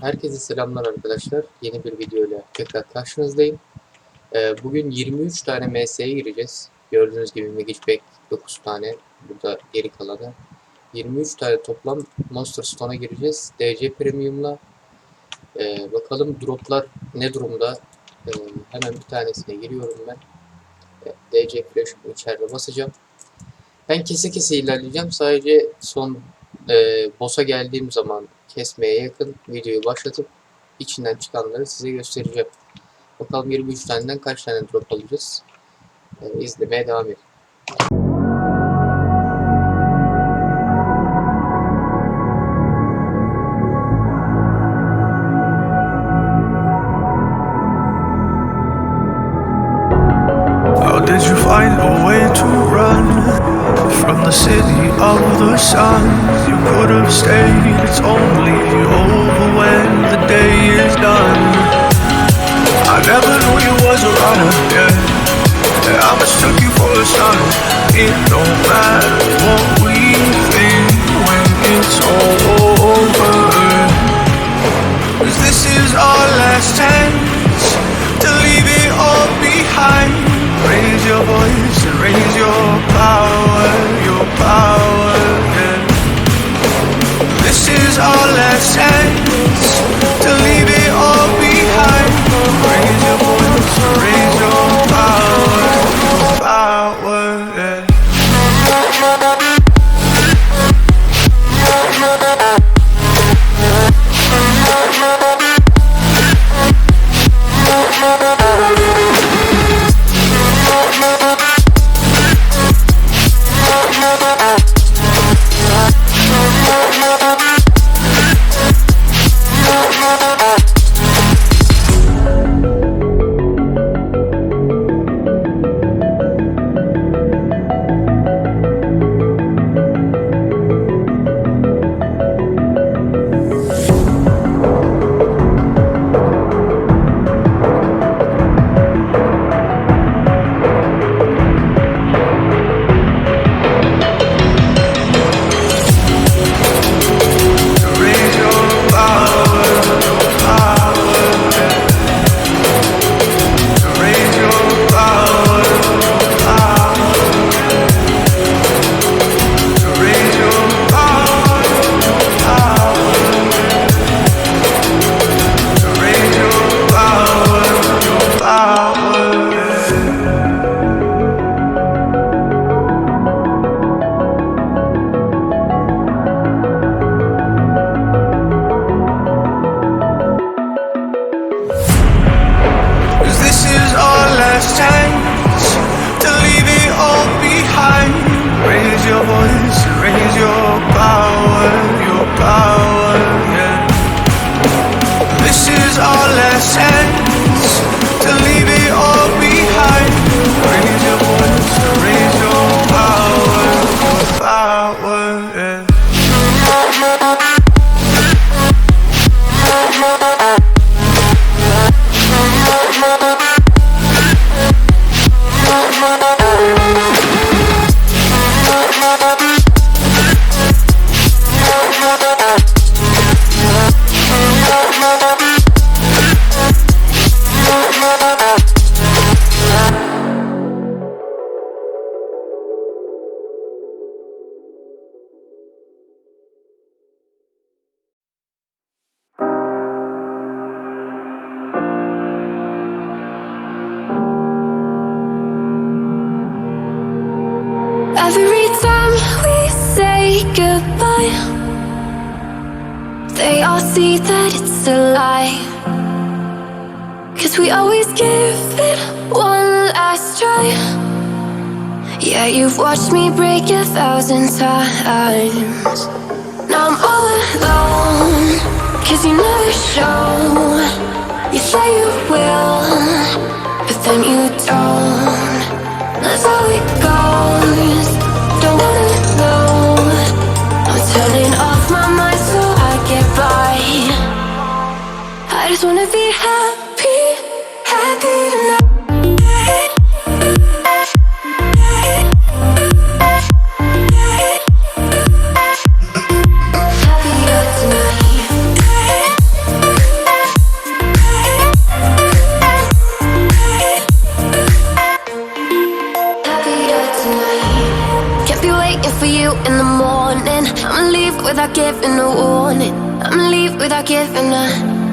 Herkese selamlar arkadaşlar. Yeni bir video ile tekrar karşınızdayım. Ee, bugün 23 tane MS'ye gireceğiz. Gördüğünüz gibi Magic Pack 9 tane. Burada geri kalanı. 23 tane toplam Monster Stone'a gireceğiz. DC Premium'la. Ee, bakalım droplar ne durumda. Ee, hemen bir tanesine giriyorum ben. DC Flash'ımı içeride basacağım. Ben kese kese ilerleyeceğim. Sadece son e, boss'a geldiğim zaman kesmeye yakın videoyu başlatıp içinden çıkanları size göstereceğim. Bakalım 23 taneden kaç tane drop alacağız. Ee, izlemeye devam edin. From the city of the sun? You could have stayed, it's only over when the day is done. I never knew you was a runner, yeah. I mistook you for a son. It don't matter what we think when it's all over. Cause this is our last chance to leave it all behind. Raise your voice and raise your power, power. This is all I say. Power, see that it's a lie. Cause we always give it one last try. Yeah, you've watched me break a thousand times. Now I'm all alone, cause you never show. You say you will, but then you don't. That's how it goes. Just wanna be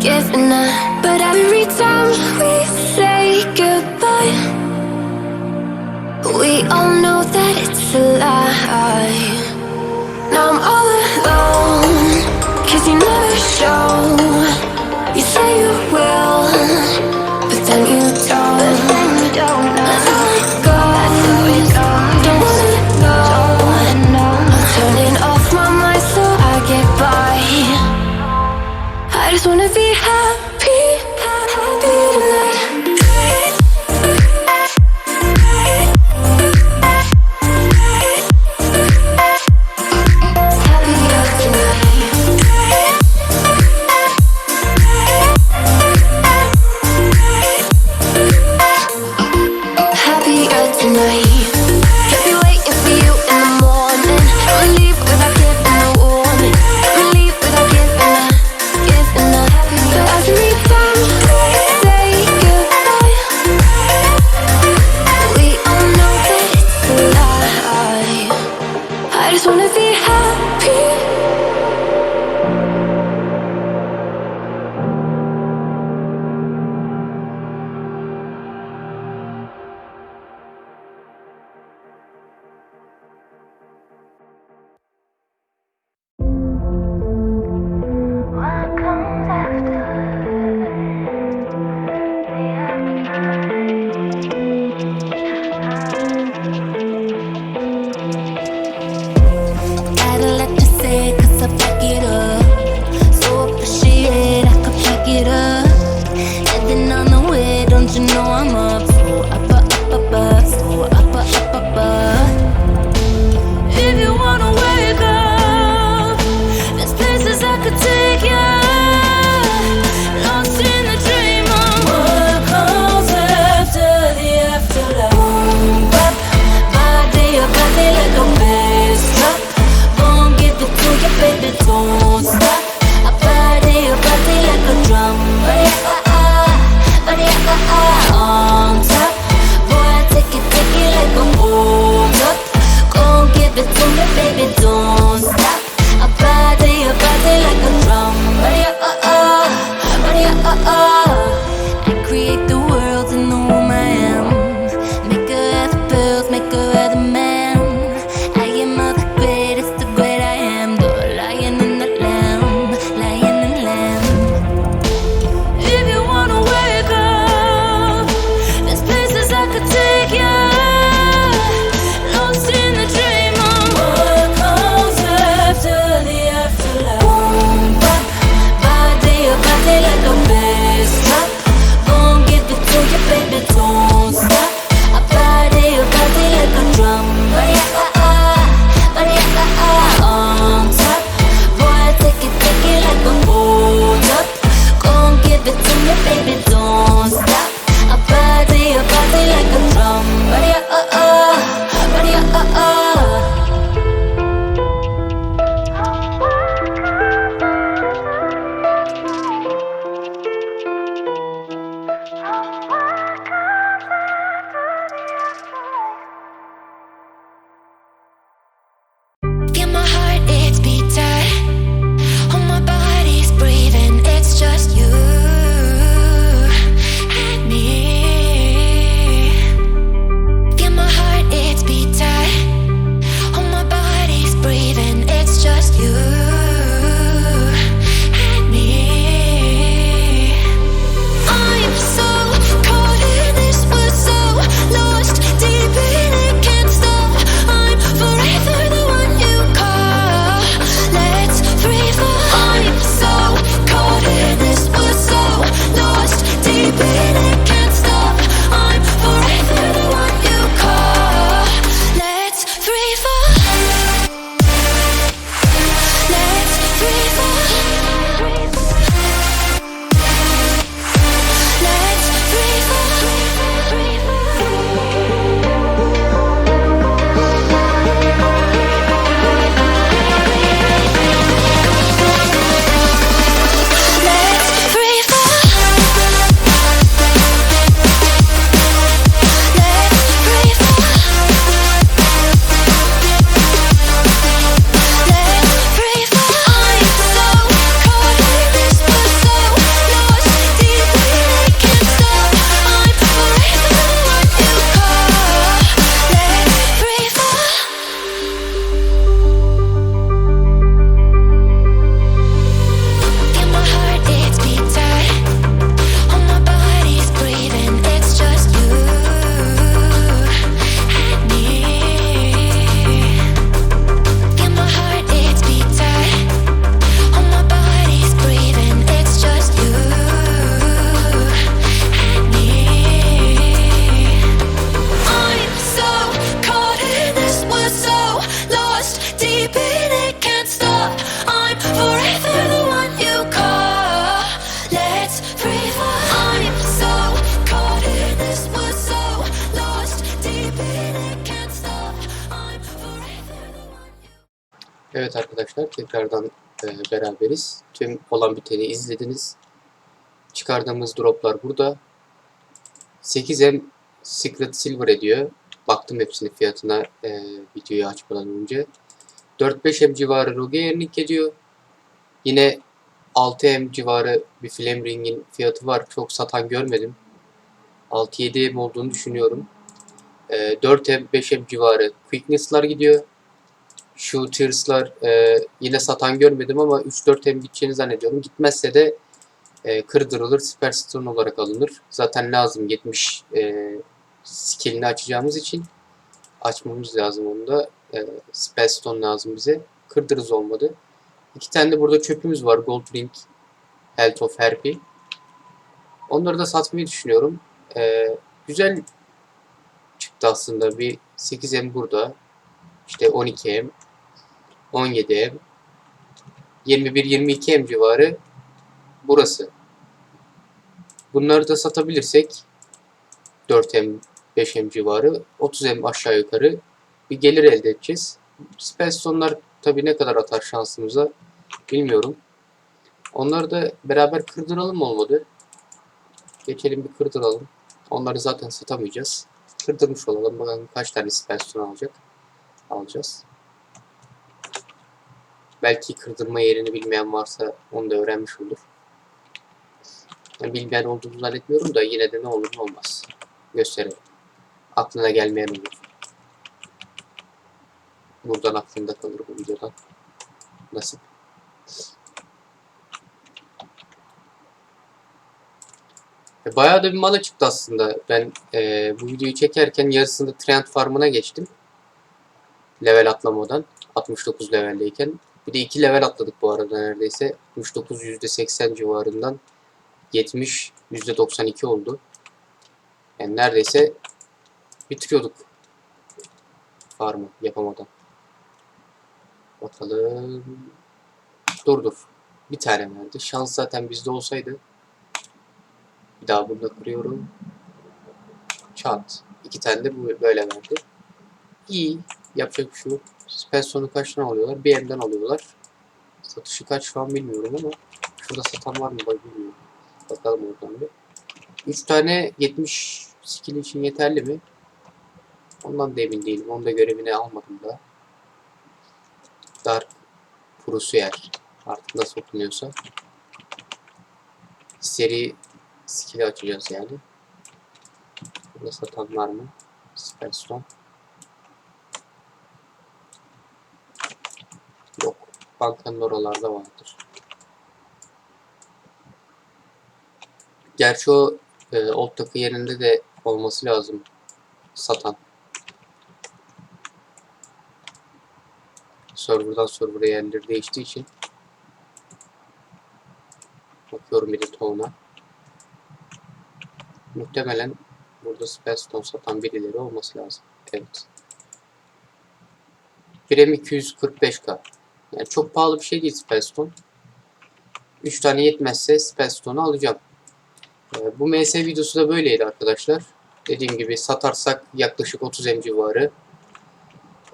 give up, I, but every time. Tekrardan e, beraberiz. Tüm olan biteni izlediniz. Çıkardığımız droplar burada. 8M Secret Silver ediyor. Baktım hepsinin fiyatına e, videoyu açmadan önce. 4-5M civarı Rogue Earning ediyor. Yine 6M civarı bir Flame Ring'in fiyatı var. Çok satan görmedim. 6-7M olduğunu düşünüyorum. E, 4M 5M civarı Quickness'lar gidiyor. Shooters'lar e, yine satan görmedim ama 3-4 M gideceğini zannediyorum. Gitmezse de e, kırdırılır, Superstone olarak alınır. Zaten lazım 70 e, skillini açacağımız için açmamız lazım onu da. E, Spellstone lazım bize. Kırdırız olmadı. İki tane de burada çöpümüz var. Gold Ring, Health of Harpy. Onları da satmayı düşünüyorum. E, güzel çıktı aslında. Bir 8M burada. İşte 12M. 17M. 21-22M civarı burası. Bunları da satabilirsek 4M, 5M civarı 30M aşağı yukarı bir gelir elde edeceğiz. Spellstone'lar tabii ne kadar atar şansımıza bilmiyorum. Onları da beraber kırdıralım olmadı? Geçelim bir kırdıralım. Onları zaten satamayacağız. Kırdırmış olalım. Bakalım kaç tane Spellstone alacak. Alacağız. Belki kırdırma yerini bilmeyen varsa onu da öğrenmiş olur. Yani bilmeyen olduğunu zannetmiyorum da yine de ne olur ne olmaz. Gösterelim. Aklına gelmeyen olur. Buradan aklında kalır bu videodan. Nasip. E, Bayağı da bir mana çıktı aslında. Ben e, bu videoyu çekerken yarısında Trend Farm'ına geçtim. Level atlamadan. 69 leveldeyken. Bir de 2 level atladık bu arada neredeyse. 69 %80 civarından 70 %92 oldu. Yani neredeyse bitiriyorduk farmı yapamadan. Bakalım. Dur dur. Bir tane verdi. Şans zaten bizde olsaydı. Bir daha bunu da kırıyorum. Çat. İki tane de böyle verdi. İyi. Yapacak bir şey yok. Spenson'u kaçtan alıyorlar? Bir M'den alıyorlar. Satışı kaç şu an bilmiyorum ama şurada satan var mı bilmiyorum. Bakalım oradan bir. 3 tane 70 skill için yeterli mi? Ondan da emin değilim. Onu da görevini almadım da. Dark Prusier. Artık nasıl okunuyorsa. Seri skill açacağız yani. Burada satan var mı? Spellstone. Yok. Bankanın oralarda vardır. Gerçi o e, old takı yerinde de olması lazım satan. Server'dan server'a yerleri değiştiği için. Bakıyorum bir de tone'a. Muhtemelen burada Spellstone satan birileri olması lazım. Evet. Birem 245k. Yani çok pahalı bir şey değil Spellstone. 3 tane yetmezse Spellstone'u alacağım. Ee, Bu MS videosu da böyleydi arkadaşlar. Dediğim gibi satarsak yaklaşık 30 M civarı.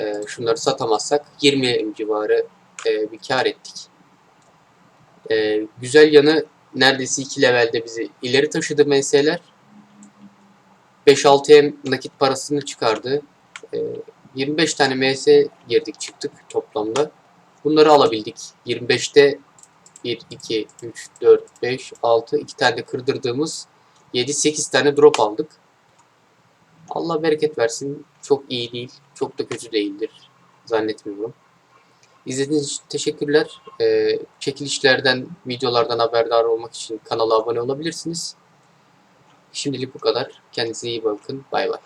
Ee, Şunları satamazsak 20 M civarı e, bir kar ettik. Ee, Güzel yanı neredeyse 2 levelde bizi ileri taşıdı MS'ler. 5-6 M nakit parasını çıkardı. Ee, 25 tane MS girdik çıktık toplamda. Bunları alabildik. 25'te 1, 2, 3, 4, 5, 6, 2 tane de kırdırdığımız 7, 8 tane drop aldık. Allah bereket versin. Çok iyi değil. Çok da kötü değildir. Zannetmiyorum. İzlediğiniz için teşekkürler. Ee, çekilişlerden, videolardan haberdar olmak için kanala abone olabilirsiniz. Şimdilik bu kadar. Kendinize iyi bakın. Bay bay.